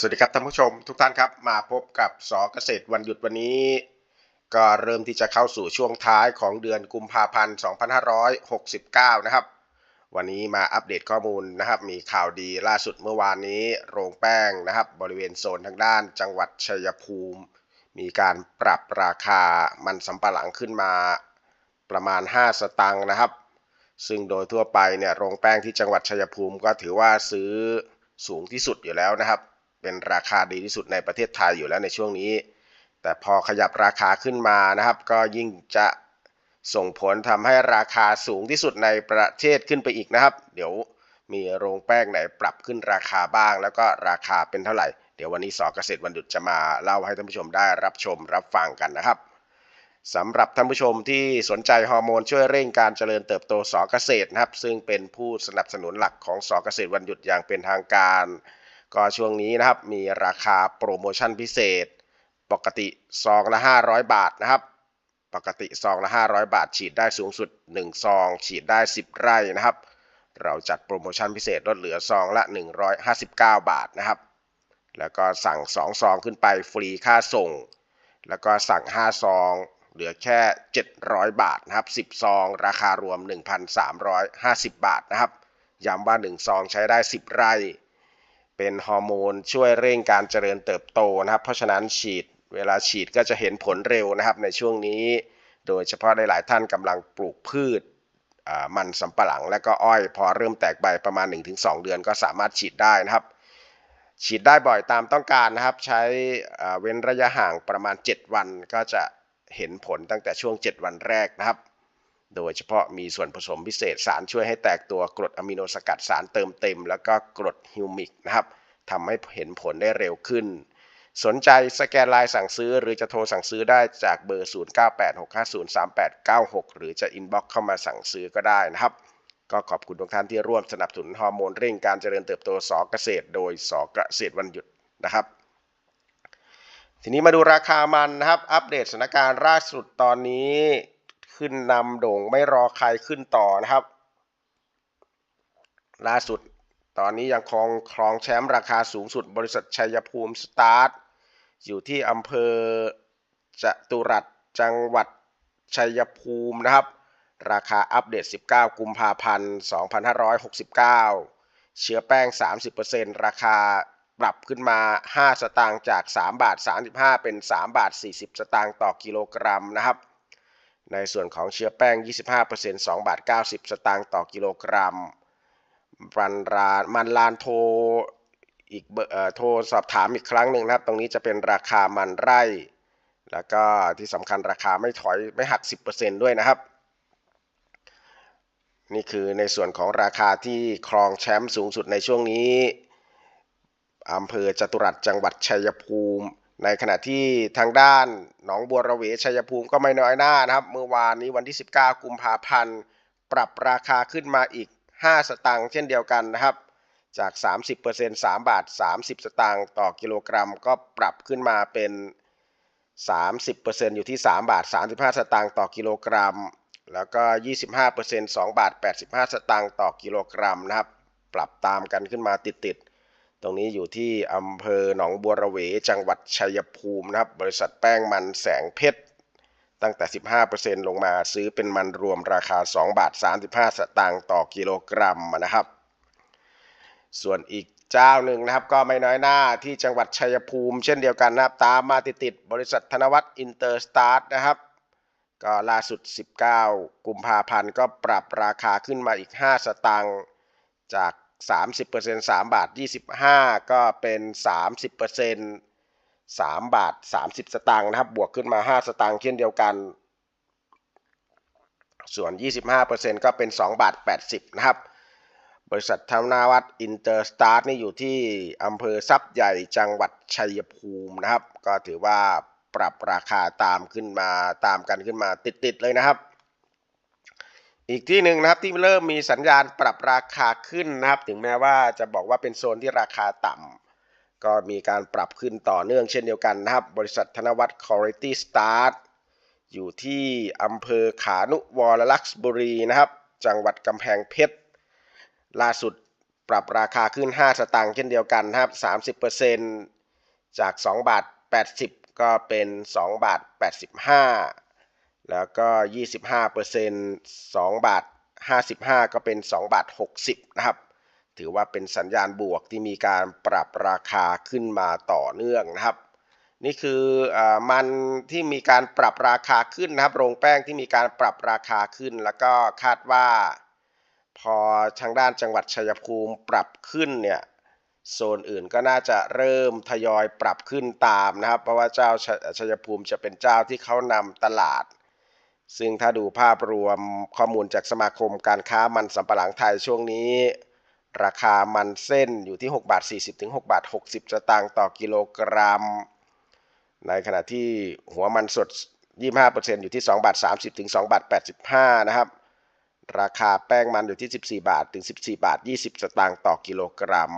สวัสดีครับท่านผู้ชมทุกท่านครับมาพบกับสอเกษตรวันหยุดวันนี้ ก็เริ่มที่จะเข้าสู่ช่วงท้ายของเดือนกุมภาพันธ์ 2569 นะครับ วันนี้มาอัปเดตข้อมูลนะครับ มีข่าวดีล่าสุดเมื่อวานนี้ โรงแป้งนะครับ บริเวณโซนทางด้านจังหวัดชัยภูมิ มีการปรับราคามันสำปะหลังขึ้นมาประมาณ 5 สตางค์นะครับ ซึ่งโดยทั่วไปเนี่ยโรงแป้งที่จังหวัดชัยภูมิก็ถือว่าซื้อสูงที่สุดอยู่แล้วนะครับ เป็นราคาดีที่สุดในประเทศไทยอยู่แล้วในช่วงนี้ แต่พอขยับราคาขึ้นมานะครับ ก็ยิ่งจะส่งผลทำให้ราคาสูงที่สุดในประเทศขึ้นไปอีกนะครับ เดี๋ยวมีโรงแป้งไหนปรับขึ้นราคาบ้าง แล้วก็ราคาเป็นเท่าไหร่ เดี๋ยววันนี้สอเกษตรวันหยุดจะมาเล่าให้ท่านผู้ชมได้รับชมรับฟังกันนะครับสำหรับท่านผู้ชมที่สนใจฮอร์โมนช่วยเร่งการเจริญเติบโตสอเกษตรนะครับ ซึ่งเป็นผู้สนับสนุนหลักของสอเกษตรวันหยุดอย่างเป็นทางการ ก็ช่วงนี้นะครับมีราคาโปรโมชั่นพิเศษ ปกติซองละ 500 บาทนะครับ ปกติซองละ 500 บาท ฉีดได้สูงสุด 1 ซอง ฉีดได้ 10 ไร่นะครับ เราจัดโปรโมชั่นพิเศษลดเหลือซองละ 159 บาทนะครับ แล้วก็สั่ง 2 ซองขึ้นไปฟรีค่าส่ง แล้วก็สั่ง 5 ซองเหลือแค่ 700 บาทนะครับ 10 ซอง ราคารวม 1,350 บาทนะครับย้ำว่า 1 ซองใช้ได้ 10 ไร่ เป็นฮอร์โมนช่วยเร่งการเจริญเติบโตนะครับ เพราะฉะนั้นฉีดเวลาฉีดก็จะเห็นผลเร็วนะครับในช่วงนี้ โดยเฉพาะหลาย ๆ ท่านกำลังปลูกพืชมันสำปะหลังและก็อ้อยพอเริ่มแตกใบประมาณ 1-2 เดือนก็สามารถฉีดได้นะครับ ฉีดได้บ่อยตามต้องการนะครับ ใช้เว้นระยะห่างประมาณ 7 วันก็จะเห็นผลตั้งแต่ช่วง 7 วันแรกนะครับ โดยเฉพาะมีส่วนผสมพิเศษสารช่วยให้แตกตัวกรดอะมิโนสกัดสารเติมเต็ม แล้วก็กรดฮิวมิกนะครับทำให้เห็นผลได้เร็วขึ้น สนใจสแกนไลน์สั่งซื้อหรือจะโทรสั่งซื้อได้จากเบอร์ 0986503896 หรือจะอินบ็อกเข้ามาสั่งซื้อก็ได้นะครับ ก็ขอบคุณทุกท่านที่ร่วมสนับสนุนฮอร์โมนเร่งการเจริญเติบโตสอเกษตร โดยสอเกษตรวันหยุดนะครับทีนี้มาดูราคามันนะครับ อัปเดตสถานการณ์ล่าสุดตอนนี้ ขึ้นนำโด่งไม่รอใครขึ้นต่อนะครับ ล่าสุดตอนนี้ยังครองครองแชมป์ราคาสูงสุดบริษัทชัยภูมิสตาร์ทอยู่ที่อำเภอจตุรัสจังหวัดชัยภูมินะครับ ราคาอัปเดต 19 กุมภาพันธ์ 2569 เชื้อแป้ง 30%ราคาปรับขึ้นมา 5 สตางค์จาก 3 บาท 35 เป็น 3 บาท 40 สตางค์ต่อกิโลกรัมนะครับ ในส่วนของเชื้อแป้ง 25% 2บาท90 สตางค์ต่อกิโลกรัมมันรานมันลานโทรอีกเอ่อโทรสอบถามอีกครั้งหนึ่งนะครับ ตรงนี้จะเป็นราคามันไร่ แล้วก็ที่สำคัญราคาไม่ถอยไม่หัก 10%ด้วยนะครับ นี่คือในส่วนของราคาที่ครองแชมป์สูงสุดในช่วงนี้อำเภอจตุรัสจังหวัดชัยภูมิ ในขณะที่ทางด้านหนองบัวระเวชัยภูมิก็ไม่น้อยหน้านะครับ เมื่อวานนี้วันที่ 19 กุมภาพันธ์ ปรับราคาขึ้นมาอีก 5 สตางค์เช่นเดียวกันนะครับ จาก 30% 3 บาท 30 สตางค์ต่อกิโลกรัม ก็ปรับขึ้นมาเป็น 30%อยู่ที่ 3 บาท 35 สตางค์ต่อกิโลกรัม แล้วก็ 25% 2 บาท 85 สตางค์ต่อกิโลกรัมนะครับ ปรับตามกันขึ้นมาติดๆ ตรงนี้อยู่ที่อำเภอหนองบัวระเว จังหวัดชัยภูมินะครับ บริษัทแป้งมันแสงเพชร ตั้งแต่ 15%ลงมาซื้อเป็นมันรวมราคา 2 บาท 35 สตางค์ต่อกิโลกรัมนะครับ ส่วนอีกเจ้าหนึ่งนะครับ ก็ไม่น้อยหน้าที่จังหวัดชัยภูมิ เช่นเดียวกันนะครับ ตามมาติดๆบริษัทธนวัฒน์อินเตอร์สตาร์ทนะครับ ก็ล่าสุด 19 กุมภาพันธ์ก็ปรับราคาขึ้นมาอีก 5 สตางค์จาก 30% 3 บาท 25 ก็เป็น 30% 3 บาท 30 สตางค์นะครับ บวกขึ้นมา 5 สตางค์เช่นเดียวกัน ส่วน 25%ก็เป็น 2 บาท 80 นะครับ บริษัทธนาวัฒน์อินเตอร์สตาร์ทนี่อยู่ที่อำเภอทรัพย์ใหญ่จังหวัดชัยภูมินะครับ ก็ถือว่าปรับราคาตามขึ้นมาตามกันขึ้นมาติดๆเลยนะครับ อีกที่หนึ่งนะครับที่เริ่มมีสัญญาณปรับราคาขึ้นนะครับ ถึงแม้ว่าจะบอกว่าเป็นโซนที่ราคาต่ำก็มีการปรับขึ้นต่อเนื่องเช่นเดียวกันนะครับ บริษัทธนวัฒน์คอร์ตี้สตาร์ทอยู่ที่อำเภอขานุวรลักษบุรีนะครับ จังหวัดกำแพงเพชร ล่าสุดปรับราคาขึ้น 5 สตางค์เช่นเดียวกันนะครับ 30%จาก 2 บาท 80 ก็เป็น 2 บาท 85 แล้วก็ 25% 2 บาท 55 ก็เป็น 2 บาท 60 นะครับ ถือว่าเป็นสัญญาณบวกที่มีการปรับราคาขึ้นมาต่อเนื่องนะครับ นี่คืออมันที่มีการปรับราคาขึ้นนะครับ โรงแป้งที่มีการปรับราคาขึ้น แล้วก็คาดว่าพอทางด้านจังหวัดชัยภูมิปรับขึ้นเนี่ยโซนอื่นก็น่าจะเริ่มทยอยปรับขึ้นตามนะครับ เพราะว่าเจ้าชัยภูมิจะเป็นเจ้าที่เขานำตลาด ซึ่งถ้าดูภาพรวมข้อมูลจากสมาคมการค้ามันสำปะหลังไทยช่วงนี้ ราคามันเส้นอยู่ที่ 6 บาท 40 ถึง 6 บาท 60 สตางค์ต่อกิโลกรัม ในขณะที่หัวมันสด 25%อยู่ที่ 2 บาท 30 ถึง 2 บาท 85 นะครับ ราคาแป้งมันอยู่ที่ 14 บาท ถึง 14 บาท 20 สตางค์ต่อกิโลกรัม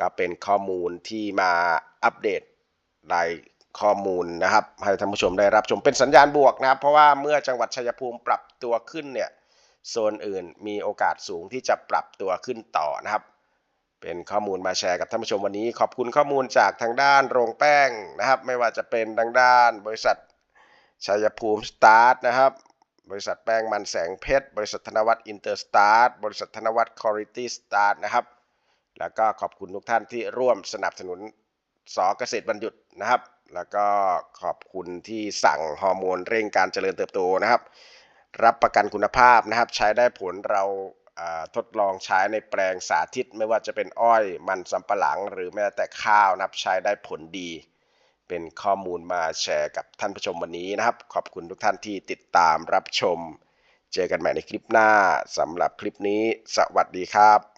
ก็เป็นข้อมูลที่มาอัปเดตราย ข้อมูลนะครับ ให้ท่านผู้ชมได้รับชมเป็นสัญญาณบวกนะครับ เพราะว่าเมื่อจังหวัดชัยภูมิปรับตัวขึ้นเนี่ยโซนอื่นมีโอกาสสูงที่จะปรับตัวขึ้นต่อนะครับ เป็นข้อมูลมาแชร์กับท่านผู้ชมวันนี้ ขอบคุณข้อมูลจากทางด้านโรงแป้งนะครับ ไม่ว่าจะเป็นทางด้าน บริษัทชัยภูมิสตาร์ทนะครับ บริษัทแป้งมันแสงเพชร บริษัทธนวัฒน์อินเตอร์สตาร์บริษัทธนวัฒน์คอริตี้สตาร์นะครับ แล้วก็ขอบคุณทุกท่านที่ร่วมสนับสนุนสอเกษตรบรรยุทธ์นะครับ แล้วก็ขอบคุณที่สั่งฮอร์โมนเร่งการเจริญเติบโตนะครับ รับประกันคุณภาพนะครับ ใช้ได้ผลเราทดลองใช้ในแปลงสาธิตไม่ว่าจะเป็นอ้อยมันสำปะหลัง หรือแม้แต่ข้าวนะครับใช้ได้ผลดี เป็นข้อมูลมาแชร์กับท่านผู้ชมวันนี้นะครับ ขอบคุณทุกท่านที่ติดตามรับชม เจอกันใหม่ในคลิปหน้าสำหรับคลิปนี้ สวัสดีครับ